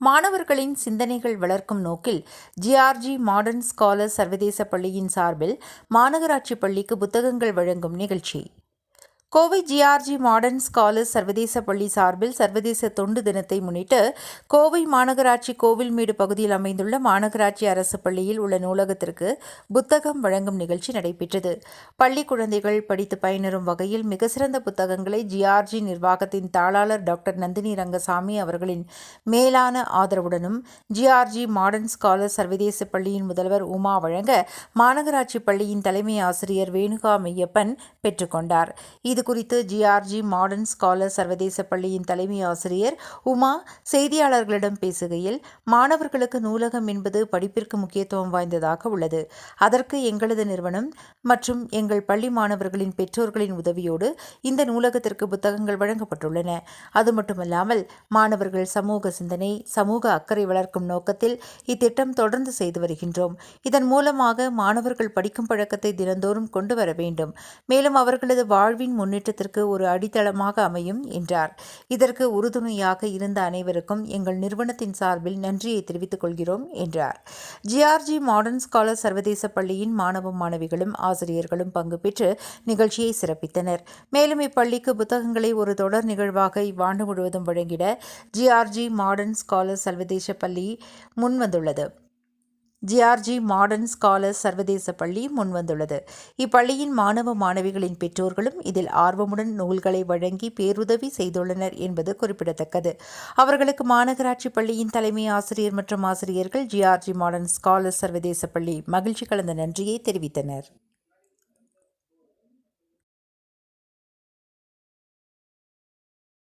மாணவர்களின் சிந்தனைகள் வளர்க்கும் நோக்கில் ஜிஆர்ஜி மாடர்ன் ஸ்காலர் சர்வதேச பள்ளியின் சார்பில் மாநகராட்சி பள்ளிக்கு புத்தகங்கள் வழங்கும் நிகழ்ச்சி. கோவை ஜிஆர்ஜி மாடர்ன் ஸ்காலர்ஸ் சர்வதேச பள்ளி சார்பில் சர்வதேச தொண்டு தினத்தை முன்னிட்டு கோவை மாநகராட்சி கோவில்மேடு பகுதியில் அமைந்துள்ள மாநகராட்சி அரசு பள்ளியில் உள்ள நூலகத்திற்கு புத்தகம் வழங்கும் நிகழ்ச்சி நடைபெற்றது. பள்ளி குழந்தைகள் படித்து பயனரும் வகையில் மிக சிறந்த புத்தகங்களை ஜிஆர்ஜி நிர்வாகத்தின் தாளாளர் டாக்டர் நந்தினி ரங்கசாமி அவர்களின் மேலான ஆதரவுடனும் ஜிஆர்ஜி மாடர்ன் ஸ்காலர்ஸ் சர்வதேச பள்ளியின் முதல்வர் உமா வழங்க மாநகராட்சி பள்ளியின் தலைமை ஆசிரியர் வேணுகா மெய்யப்பன் பெற்றுக்கொண்டார். இது குறித்து ஜிஆர்ஜி மாடர்ன் ஸ்காலர் சர்வதேச பள்ளியின் தலைமை ஆசிரியர் உமா செய்தியாளர்களிடம் பேசுகையில் மாணவர்களுக்கு நூலகம் என்பது படிப்பிற்கு முக்கியத்துவம் வாய்ந்ததாக உள்ளது. அதற்கு எங்களது நிறுவனம் மற்றும் எங்கள் பள்ளி மாணவர்களின் பெற்றோர்களின் உதவியோடு இந்த நூலகத்திற்கு புத்தகங்கள் வழங்கப்பட்டுள்ளன. அது மட்டுமல்லாமல் மாணவர்கள் சமூக சிந்தனை சமூக அக்கறை வளர்க்கும் நோக்கத்தில் இத்திட்டம் தொடர்ந்து செய்து வருகின்றோம். இதன் மூலமாக மாணவர்கள் படிக்கும் பழக்கத்தை தினந்தோறும் கொண்டு வர வேண்டும். மேலும் அவர்களது வாழ்வின் முன் முன்னேற்றத்திற்கு ஒரு அடித்தளமாக அமையும் என்றார். இதற்கு உறுதுணையாக இருந்த அனைவருக்கும் எங்கள் நிறுவனத்தின் சார்பில் நன்றியை தெரிவித்துக் கொள்கிறோம் என்றார். ஜிஆர்ஜி மாடர்ன் ஸ்காலர் சர்வதேச பள்ளியின் மாணவ மாணவிகளும் ஆசிரியர்களும் பங்கு பெற்று நிகழ்ச்சியை சிறப்பித்தனர். மேலும் இப்பள்ளிக்கு புத்தகங்களை ஒரு தொடர் நிகழ்வாக இவ்வாண்டு முழுவதும் வழங்கிட ஜிஆர்ஜி மாடர்ன் ஸ்காலர் சர்வதேச பள்ளி முன்வந்துள்ளது. ஜிஆர்ஜி மாடர்ன் ஸ்காலர்ஸ் சர்வதேச பள்ளி முன்வந்துள்ளது. இப்பள்ளியின் மாணவ மாணவிகளின் பெற்றோர்களும் இதில் ஆர்வமுடன் நூல்களை வழங்கி பேருதவி செய்துள்ளனர் என்பது குறிப்பிடத்தக்கது. அவர்களுக்கு மாநகராட்சி பள்ளியின் தலைமை ஆசிரியர் மற்றும் ஆசிரியர்கள் ஜிஆர்ஜி மாடர்ன் ஸ்காலர்ஸ் சர்வதேச பள்ளி மகிழ்ச்சி கலந்த நன்றியை தெரிவித்தனர்.